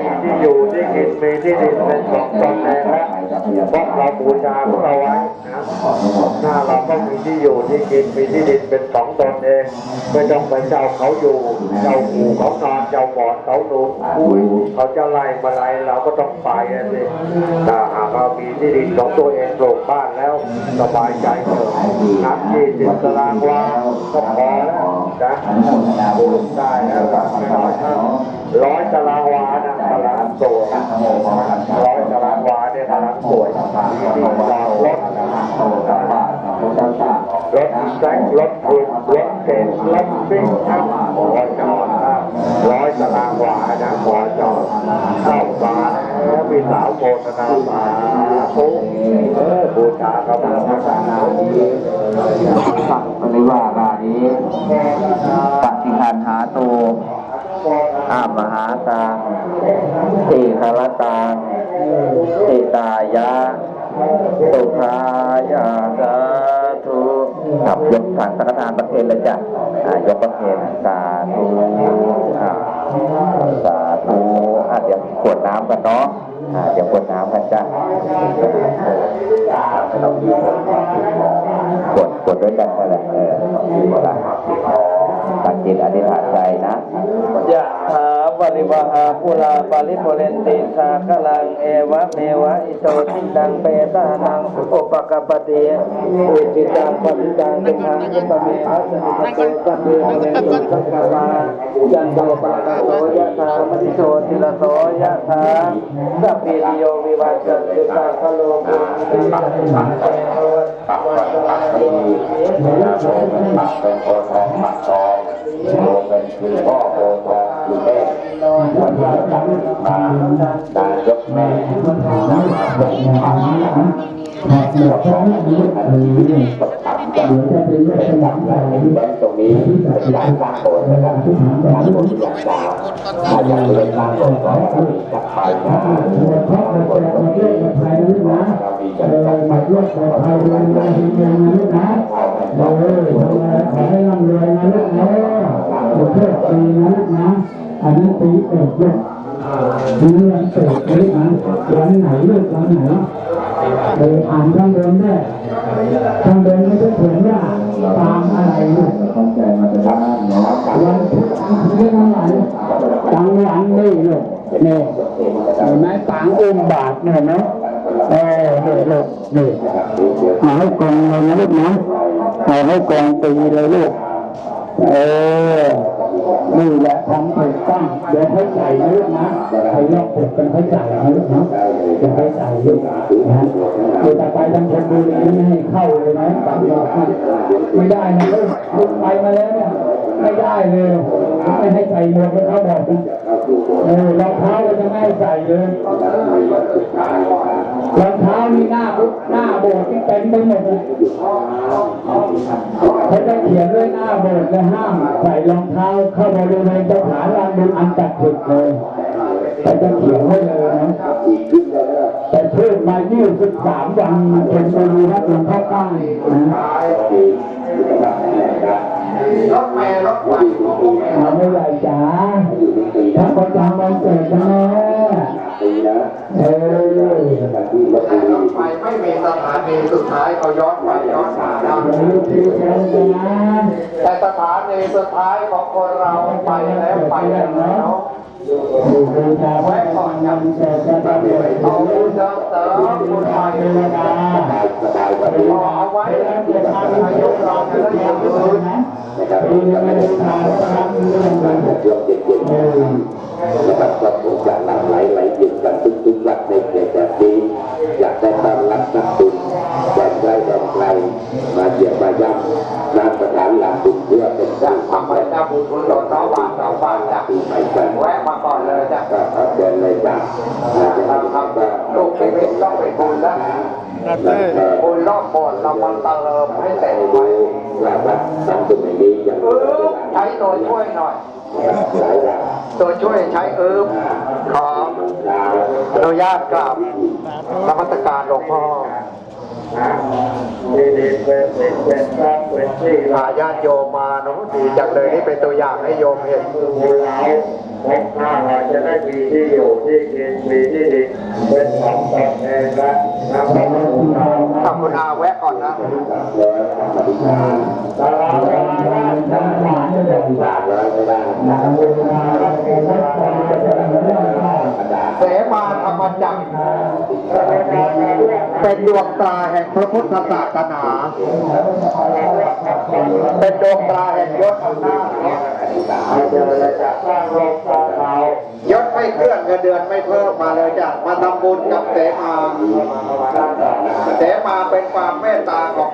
มีที่อยู่ที่กินมีที่ดินเป็นของตนเองแล้วเพราะเราบูชาพวกเราไว้นะหน้าเราก็มีที่อยู่ที่กินมีที่ดินเป็นของตนเองไม่ต้องไปเจ้าเขาอยู่เจ้าหูเขานอนเจ้าบอนเขาหนุนอุ้ยเขาจะไล่มาไล่เราก็ต้องไปนะสิถ้าหากเรามีที่ดินของตัวเองปลูกบ้านแล้วสบายใจเถอะนับยี่สิบตารางวาก็พอแล้วนะปลูกได้แล้วก็ไม่น้อยนะร้อยตารางวานะ ตารางสวร้อยตารางวาเนี่ยตารางสวยมีที่จอดรถรถแซงรถถูกรถเก๋งรถซิ่งครับพอจอดร้อยตารางวานะพอจอดเข้ามาแล้วมีสาวโฆษณามาทุกเออบูชาเขามาบูชาเขาสักปริวารานี้ปฏิคันหาตูอามหาตา สีคารตาสีตายะ สุขายาสาธุครับยกทางสังฆทานประเคนเลยจ้ะอ่ายกประเคนสาธุอ่าสาธุอะเดี๋ยวขวดน้ำกันเนาะอ่าเดี๋ยวขวดน้ำกันจ้ะขวดขวดด้วยกันนั่นแหละ ริวหาปุราปาริปุเรนติสากลังเอวะเมวะอิโตทินังเปตานังอุปกปติอิจิตังปฏิตังตุมังยุปเมหัสสิกโตสัพเพเรนตุสังกปายันโตปะกะโตยะถามณิโชติละโตยะถาสัพพิโยวิวัชชันตุสัพพะโลกุติสัพพะสังเโตวัสสะโตนะโมเป็นปักเป็นโพทองปักทองโมเป็นคื อพ่อโพทองคือแม่วันนี้จับมานายกแม่นำมาเป็นพันแม่เสือพร้อมนี้อันนี้ตกต่ำกันเป็นต่ำแล้วแบงตรงนี้เป็นการสร้างโบสถ์นะครับสร้างโบสถ์อย่างดาวถ้าอยากเป็นสร้างโบสถ์ก็จับไปนะเรามีกันจับไปด้วยกันไปด้วยกันนะเออขอให้ร่ำรวยนะลูกนะ ขอโชคดีนะลูกนะอันนี้ปีเกิดลูกปีวันเกิดลูกนะวันไหนเลูกวันไหนเอออ่านข้างบนได้ข้างบนไม่ได้เขียนว่าตามอะไรเข้าใจมาจะได้เนาะวันพุธเรื่องอะไรกลางวันนี่ลูกนี่เห็นไหมปางอุ้มบาทเนี่ยเห็นไหมเออนี่ลูกนี่เอาให้กองเลยนะลูกนะเอาให้กองตีเลยลูก เออนี่แหละทำถูกต้องเดี๋ยวให้ใจนะลูกนะใครลอกผมเป็นให้ใจนะลูกนะเดี๋ยวให้ใจลูกนะเดี๋ยวต่อไปทางชนบุรีไม่ให้เข้าเลยนะตัดหลอกไม่ได้นะลูกลูกไปมาแล้วเนี่ยไม่ได้เลยไม่ให้ใส่หมกให้เขาบอกนะ เออรองเท้าก็จะไม่ให้ใส่เลยรองเท้านี่หน้าปุ๊บหน้าโบสถ์ที่เต็มไปหมดเลยเขาจะเขียนด้วยหน้าโบสถ์และห้ามใส่รองเท้าเข้าบริเวณสถานลานบุญอันจัดถึกเลยเขาจะเขียนไว้เลยนะแต่พูดมา23วันเป็นบริวัดหลวงพ่อใต้นะรถแม่รถไฟรถแม่เอาไม่ใหญ่จ๋า ถ้าประจำวันเกิดกันนะเออรถไฟไม่มีสถานีสุดท้ายเขาย้อนไปย้อนมาได้อย่าลืมดูแลกันนะแต่สถานีสุดท้ายของคนเราไปแล้วไปแล้วดูดูตาไว้ก่อนยังเกิดจะได้เรียนเอาเสริมเสริมคุณไป ทำอายุเราจะได้ยืนปีนึงไม่ได้ทานแล้วครับเรื่องมันเออนะครับครอบครัวจะหลั่งไหลไหลเย็นกันทุกๆวัดในเขตแบบนี้อยากได้ต้อนรับนักบุญแดนไกลแดนไกลมาเยี่ยมมาย่ำนานสถานหลังบุญเพื่อเป็นสร้างความทำไมจะบุญคุณหลวงเสาบานเสาบานจ้ะปีใหม่กันแวะมาก่อนเลยจ้ะก็ขอเชิญเลยจ้ะอาจจะทำทำลูกชีวิตต้องเป็นบุญแล้วบุญรอบโบสถ์เรามันเติมให้ เต็มไปว่าวัดทำตรงนี้อย่างเออใช้ตัวช่วยหน่อย ตัวช่วยใช้เอิบขออนุญาตกราบนมัสการหลวงพ่ออาญาติโยมมาเนาะดีจังเลยนี่เป็นตัวอย่างให้โยมเห็น พบหน้าเราจะได้มีที่อยู่ที่กินมีที่ดินเป็นของตนเองและนำไปบูชาทำคุณอาแวะก่อนนะตลาดร้านานตลาดจะเป็นตลาดร้านไม่ได้บูชาละบูชาจะเป็นาเสมาธรรมจักร เป็นดวงตาแห่งพระพุทธศาสนา เป็นดวงตาแห่งยศอำนาจเราจะเลยจะสร้างโรงสร้าเรายศไม่เคลื่อนเงินเดือนไม่เพิ่มมาเลยจ้ะมาทำบุญกับเสมา เสมาเป็นความเมตตาของ